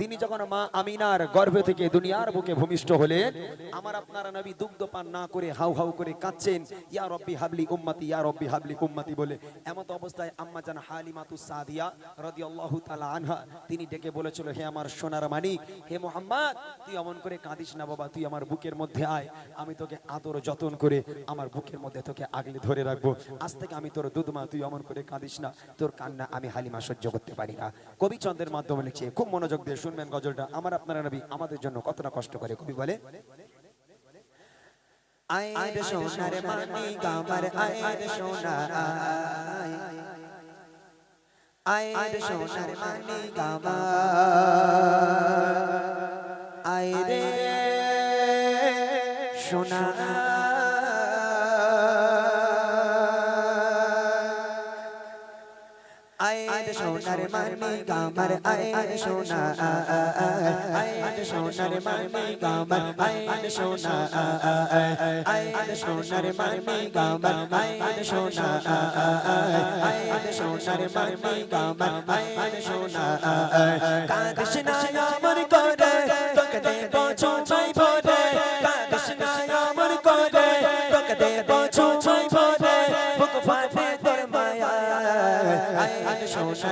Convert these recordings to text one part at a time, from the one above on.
তিনি যখন মা আমিনার গর্ভ থেকে দুনিয়ার বুকে ভূমিষ্ঠ হলেন, আমার আপনারা নবী দুগ্ধ পান না করে হাউ হাউ করে কাঁদছেন হাবলি হাবলি বলে। এমত অবস্থায় আম্মা জান হালিমাতু সাদিয়া আনহা, তিনি ডেকে বলেছিল, হে আমার সোনার মানিক, হে মোহাম্মদ, তুই অমন করে কাঁদিস না বাবা, তুই আমার বুকের মধ্যে আয়, আমি তোকে আদর যতন করে আমার বুকের মধ্যে তোকে আগলে ধরে রাখব। আজ থেকে আমি তোর দুধমা তুই অমন করে কাঁদিস না। তোর কান্না আমি হালিমা সহ্য করতে পারি না। কবি চন্দ্রের মাধ্যমে লিখছে, খুব মনোযোগ দিয়ে শুনবেন গজলটা। আমার আপনারা নবী আমাদের জন্য কতটা কষ্ট করে। কবি বলে আয় রে সোনার মানিক আমার আয় রে সোনা সোনার সোনা সোনার মানিক আমার আয় সোনা আয় সোনার মানিক আমার আয় সোনা আয় সোনার মানিক আমার আয় সোনা আয় সোনার মানিক আমার আয় সোনা কাঁদিস না আমার করে তোকে দেব চুমাই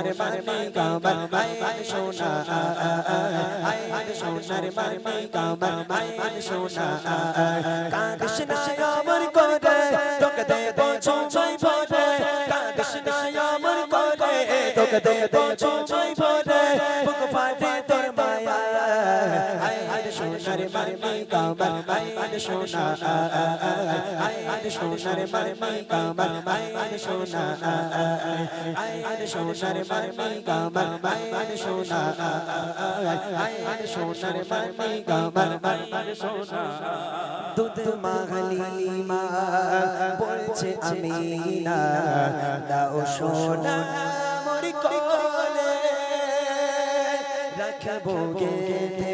সোনার মারমি গামার আয় সোনা, আয় সোনার মারমি গামার আয়। সোনা না আমার করে তোকে দেব ভরে কাঁদিস না আমার করে তোকে দেব চুমাই ভরে সোনার মারমি গামার আয় সোনা আয় সোনার মারমি গামার আয় সোনা আয় সোনার মারমি গামার আয় সোনা আয় সোনার মারমি গামার আয় সোনা। দুধ মাগলিমা বলছে আমি না দাও সোনা মোর কোলে, রাখব গেতে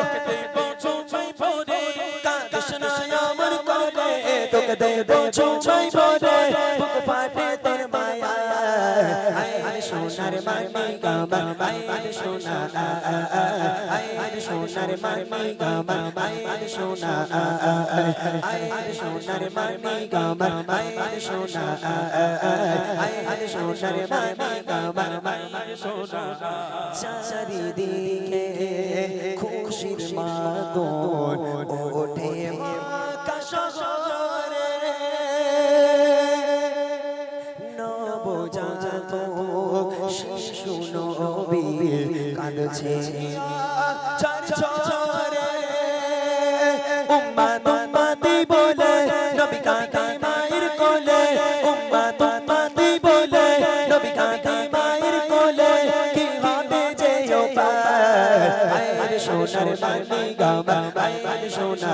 দেব চুমাই ভরে বুক ফাটে তোর মায়া আয় সোনার মারমি গামার আয় সোনা আয় সোনার মারমি গামার আয় সোনা আয় সোনার মারমি গামার আয় সোনা আয় সোনার মারমি গামার আয় সোনা চারিদিকে খুশির মাদন কাঁদছে চার চরে উম্মাত উম্মাতি বলে নবী কাঁদে মায়ের কোলে। উম্মাত উম্মাতি বলে নবী কাঁদে মায়ের কোলে। কি হবে যে ওপার আয় সোনার মারমি গামা আয় সোনা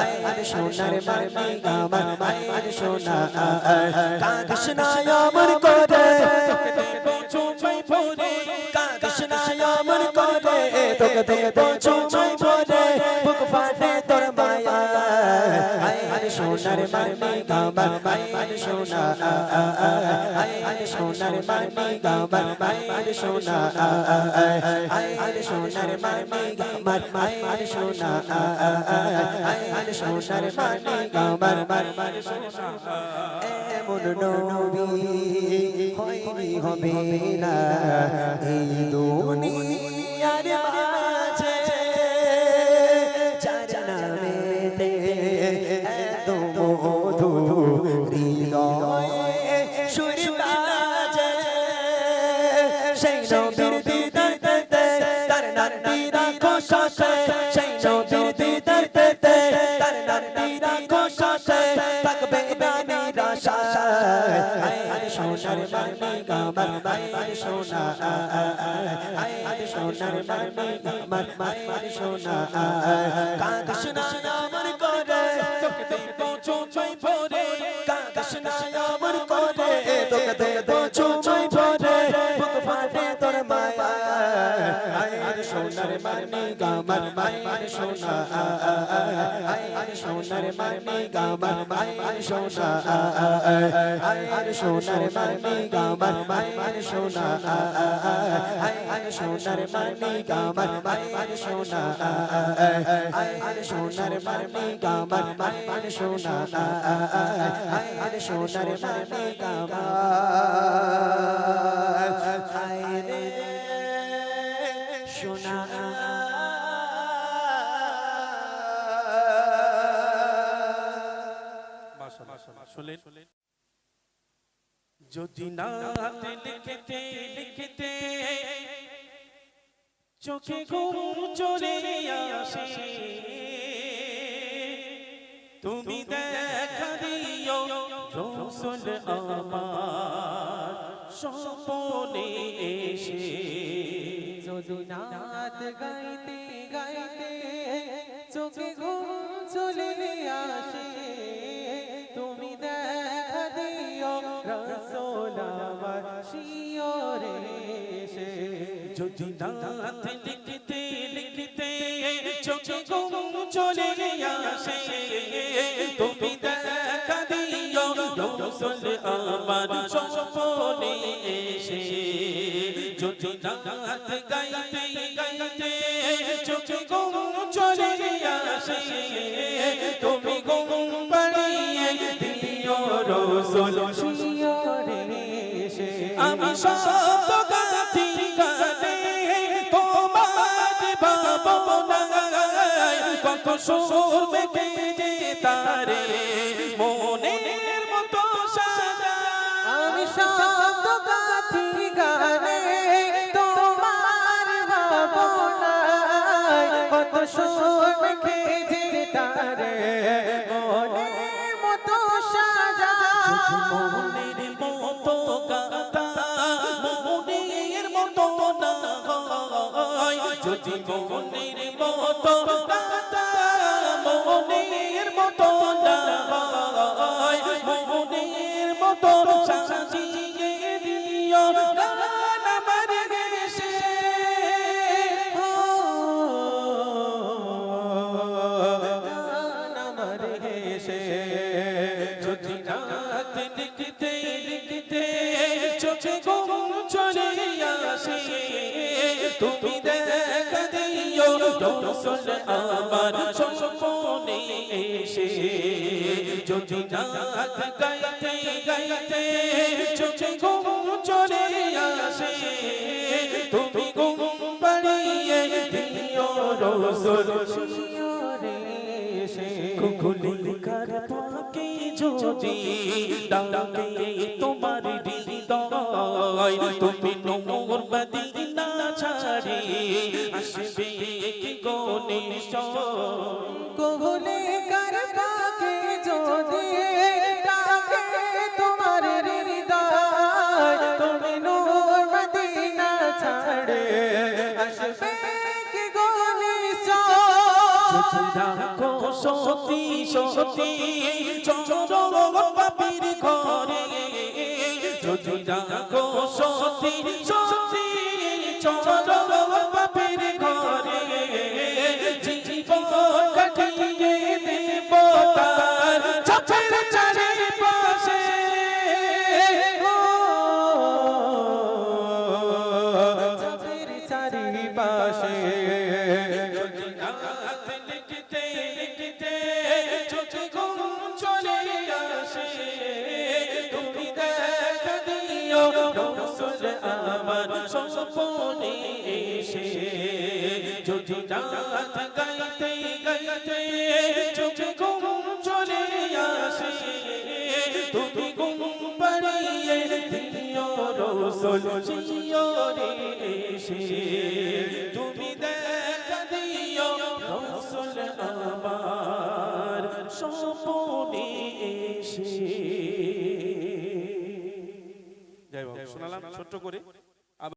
আয় সোনার মারমি গামা আয় সোনা কাঁদিস না আমার করে। আমার করে তোকে দেব চুমাই ভরে বুক ফাটে তোর মায়া আয় সোনার মারমি গামা আয় সোনা আয় সোনার মারমি গামা আয় সোনা আয় সোনার মারমি গামা আয় সোনা আয় সোনার মারমি গামা আয় সোনা এমন নবী হয়নি হবে না। এই দুনিয়ার Iya. সোনার মানি গামার আয় সোনা আয় সোনার মানি গামার আয় সোনা কাঁদিস না আমার করে, তোকে দেব চুমাই ভরে কাঁদিস না আমার করে, তোকে দেব চুমাই আয় সোনার মানি গামার আয় সোনা আয় সোনার মানি গামার আয় সোনা আয় সোনার মানি গামার আয় সোনা আয় সোনার মানি গামার আয় মানি সোনা আয় সোনার মানি গামার শুনলেন যদি না লিখতে লিখতে চোখে ঘুম চলে আসে। তুমি দেখা দিও রসুল আমার স্বপনে এসে। যদি নাত গাইতে গাইতে চোখে ঘুম চলে আসে। নাথ লিখতে লিখতে চোখে ঘুম চলে আসে তুমি দেখা দিও রসুল আমার স্বপনে এসে নাথ গাইতে গাইতে চোখে ঘুম চলে আসে। তুমি ঘুম পাড়িয়ে দিও রসুল কত সুর মেখে যে তারে মনের মতো সাজা আমি শব্দ গাথি গানে তোমার ভাবনায় কত সুর মেখে যে তারে মনের সাজা মনের মতো না হয় যদি মনের মতো মনের মতো না হয় মনের মতো সাজিয়ে দিও তুমি দেখা দিও রসুল আমার স্বপনে এসে। যদি রাত গাইতে গাইতে চোখে ঘুম চলে আসে, তুমি ঘুম পাড়িয়ে দিও রসুল তোমার হৃদয়, তুমি রাখো সতী সতী চরণ পাপির ঘরে। যদি রাখো সতী সতী চরণ পাপির ঘরে। জীবন স্বপনে এসে যদি রাত গাইতে গাইতে চোখে ঘুম চলে আসে, তুমি ঘুম পাড়িয়ে দিও রসুল শিওরে এসে। তুমি দেখা দিও রসুল আমার স্বপনে এসে। শোনালাম, ছোট্ট করে।